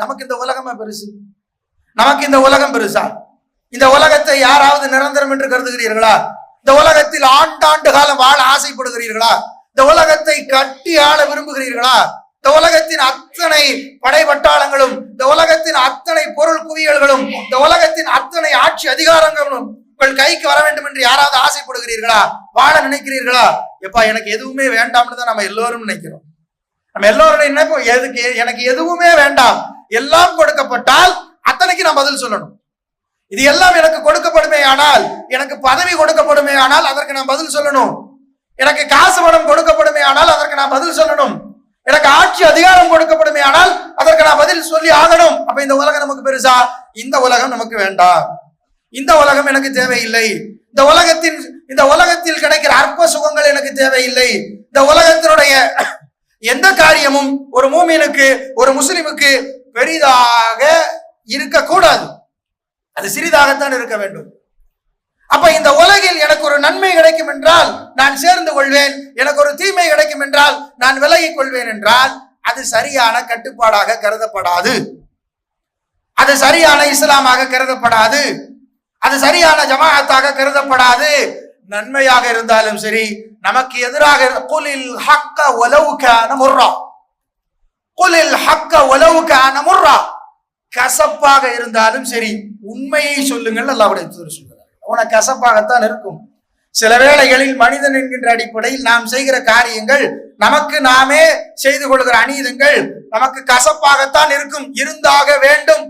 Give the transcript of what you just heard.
நமக்கு இந்த உலகமா பெருசு? நமக்கு இந்த உலகம் பெருசா? இந்த உலகத்தை யாராவது நிரந்தரம் என்று கருதுகிறீர்களா? இந்த உலகத்தில் ஆண்டாண்டு காலம் வாழ ஆசைப்படுகிறீர்களா? இந்த உலகத்தை கட்டி ஆள விரும்புகிறீர்களா? இந்த உலகத்தின் அத்தனை படைபட்டாளங்களும் இந்த உலகத்தின் அத்தனை பொருள் குவியல்களும் இந்த உலகத்தின் அத்தனை ஆட்சி அதிகாரங்களும் உங்கள் கைக்கு வர வேண்டும் என்று யாராவது ஆசைப்படுகிறீர்களா? வாழ நினைக்கிறீர்களா? எப்பா எனக்கு எதுவுமே வேண்டாம்னு தான் நம்ம எல்லோரும் நினைக்கிறோம். நம்ம எல்லோரும் நினைப்போம் எதுக்கு எனக்கு எதுவுமே வேண்டாம். எல்லாம் கொடுக்கப்பட்டால் அத்தனைக்கு நான் பதில் சொல்லணும். இது எல்லாம் எனக்கு கொடுக்கப்படுமே ஆனால் எனக்கு பதவி கொடுக்கப்படுமே ஆனால் அதற்கு நான் பதில் சொல்லணும். எனக்கு காசு பணம் கொடுக்கப்படுமே ஆனால் அதற்கு நான் பதில் சொல்லணும். எனக்கு ஆட்சி அதிகாரம் கொடுக்கப்படுமே ஆனால் அதற்கு நான் பதில் சொல்லி ஆகணும். அப்ப இந்த உலகம் நமக்கு பெருசா? இந்த உலகம் நமக்கு வேண்டாம். இந்த உலகம் எனக்கு தேவையில்லை. இந்த உலகத்தின் இந்த உலகத்தில் கிடைக்கிற அற்ப சுகங்கள் எனக்கு தேவையில்லை. இந்த உலகத்தினுடைய எந்த காரியமும் ஒரு மூமினுக்கு ஒரு முஸ்லிமுக்கு பெரிதாக இருக்கக்கூடாது. அது சிறிதாகத்தான் இருக்க வேண்டும். அப்ப இந்த உலகில் எனக்கு ஒரு நன்மை கிடைக்கும் என்றால் நான் சேர்ந்து கொள்வேன். எனக்கு ஒரு தீமை கிடைக்கும் என்றால் நான் விலகிக் கொள்வேன் என்றால் அது சரியான கட்டுப்பாடாக கருதப்படாது. அது சரியான இஸ்லாமாக கருதப்படாது. அது சரியான ஜமாஅத்தாக கருதப்படாது. நன்மையாக இருந்தாலும் சரி நமக்கு எதிராக குலில் ஹக்க உலவுக்கான முர்றோம் குலில் ஹக்க ஒலவு கான முர்ரா. கசப்பாக இருந்தாலும் சரி உண்மையை சொல்லுங்கள் அல்லாவுடைய தூதர் சொல்கிறார் உனக்கு கசப்பாகத்தான் இருக்கும். சில வேளைகளில் மனிதன் என்கின்ற அடிப்படையில் நாம் செய்கிற காரியங்கள் நமக்கு நாமே செய்து கொள்கிற அநீதங்கள் நமக்கு கசப்பாகத்தான் இருக்கும். இருந்தாக வேண்டும்.